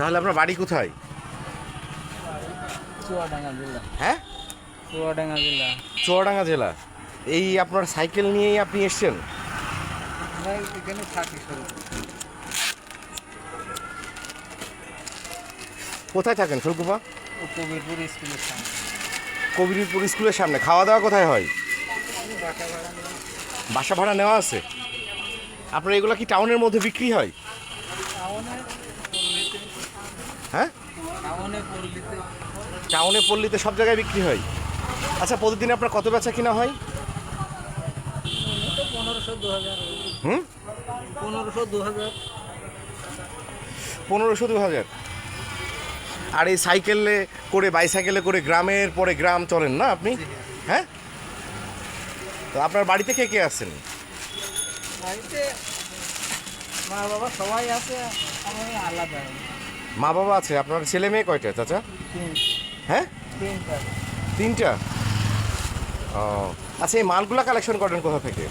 তাহলে আপনার বাড়ি কোথায়? চুয়াডাঙ্গা জেলা। হ্যাঁ? চুয়াডাঙ্গা জেলা। চুয়াডাঙ্গা জেলা। এই আপনার সাইকেল নিয়েই আপনি এসছেন? এখানে থাকি কোথায় থাকেন ফুলকুপা? কবিরপুর স্কুলের সামনে। কবিরপুর স্কুলের সামনে। খাওয়া দাওয়া কোথায় হয়? বাসা ভাড়া নেওয়া। আছে? আপনার এগুলো কি টাউনের মধ্যে বিক্রি হয়? হ্যাঁ? টাউনে পল্লীতে সব জায়গায় বিক্রি হয়। আচ্ছা প্রতিদিন আপনার কত বেচা কিনা হয়? হুম? পনেরোশো দু হাজার আর এই সাইকেলে করে, বাইসাইকেলে করে গ্রামের পরে গ্রাম চলেন না আপনি? হ্যাঁ? তো আপনার বাড়িতে কে কে আছেন? বাড়িতে মা বাবা সবাই আছে, আমি আলাদা। মা বাবা আছে আপনার ছেলে মেয়ে কয়টা চাচা? হ্যাঁ? তিনটা। তিনটা? ও আচ্ছা এই মালগুলা কালেকশন করেন কোথা থেকে?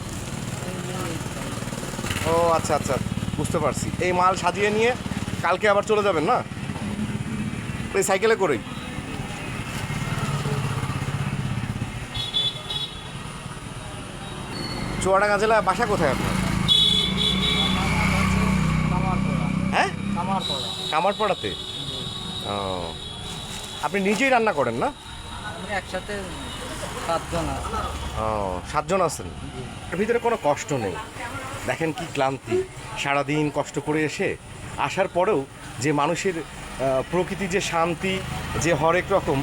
ও আচ্ছা আচ্ছা বুঝতে পারছি। এই মাল সাজিয়ে নিয়ে কালকে আবার চলে যাবেন না? এই সাইকেলে করেই। চুয়াডাঙ্গা জেলা বাসা কোথায় আপনার? হ্যাঁ? কামারপাড়াতে? ও। আপনি নিজেই রান্না করেন না? একসাথে সাতজন আছে। ও সাতজন আছেন? এর ভিতরে কোনো কষ্ট নেই। দেখেন কি ক্লান্তি। সারাদিন কষ্ট করে এসে আসার পরেও যে মানুষের প্রকৃতি যে শান্তি যে হরেক রকম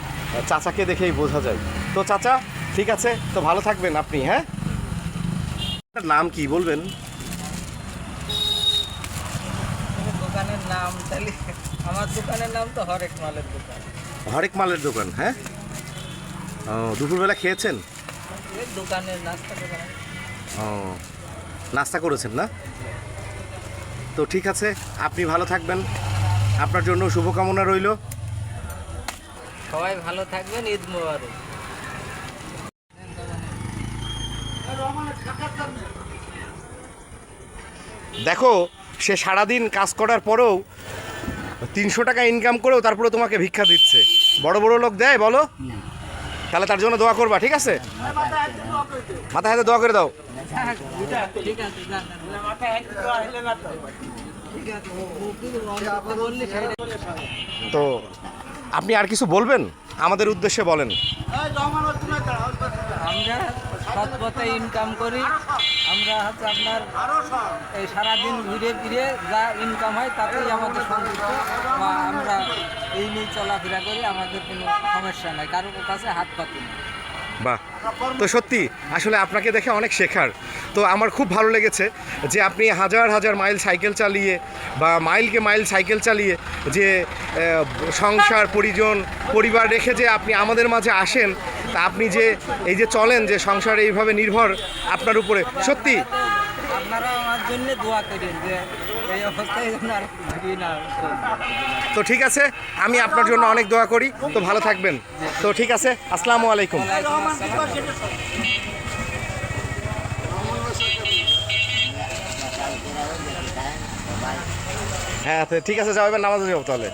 চাচাকে দেখেই বোঝা যায়। তো চাচা ঠিক আছে তো ভালো থাকবেন আপনি হ্যাঁ? নাম কি বলবেন? দোকানের নাম তাহলে আমার দোকানের নাম তো হরেক মালের দোকান। হরেক মালের দোকান হ্যাঁ? ও দুপুরবেলা খেয়েছেন? দোকানের নাস্তা দোকান ও নাস্তা করেছেন না? তো ঠিক আছে আপনি ভালো থাকবেন। আপনার জন্য শুভকামনা রইল। সবাই ভালো থাকবেন ঈদ মোবারক। দেখো সে সারাদিন কাজ করার পরেও তিনশো টাকা ইনকাম করেও তারপরে তোমাকে ভিক্ষা দিচ্ছে। বড় বড় লোক দেয়, বলো। তাহলে তার জন্য দোয়া করবা, ঠিক আছে? মাথা হাতে দোয়া করে দাও। তো আপনি আর কিছু বলবেন? আমাদের উদ্দেশ্যে বলেন। আমরা ইনকাম করি। আমরা হচ্ছে আপনার এই সারাদিন ঘুরে ফিরে যা ইনকাম হয় তাতেই আমাদের বা আমরা এই নিয়ে চলাফেরা করি, আমাদের কোনো সমস্যা নাই। কারোর কাছে হাত পাতি না বাহ। তো সত্যি, আসলে আপনাকে দেখে অনেক শেখার। তো আমার খুব ভালো লেগেছে যে আপনি হাজার হাজার মাইল সাইকেল চালিয়ে বা মাইলকে মাইল সাইকেল চালিয়ে যে সংসার, পরিজন, পরিবার রেখে যে আপনি আমাদের মাঝে আসেন, তা আপনি যে এই যে চলেন যে সংসার এইভাবে নির্ভর আপনার উপরে, সত্যি। আপনারা আমার জন্য দোয়া করেন যে তো। ঠিক আছে, আমি আপনার জন্য অনেক দোয়া করি। তো ভালো থাকবেন। তো ঠিক আছে, আসসালামু আলাইকুম। হ্যাঁ ঠিক আছে যাবেন নামাজ যাব তাহলে।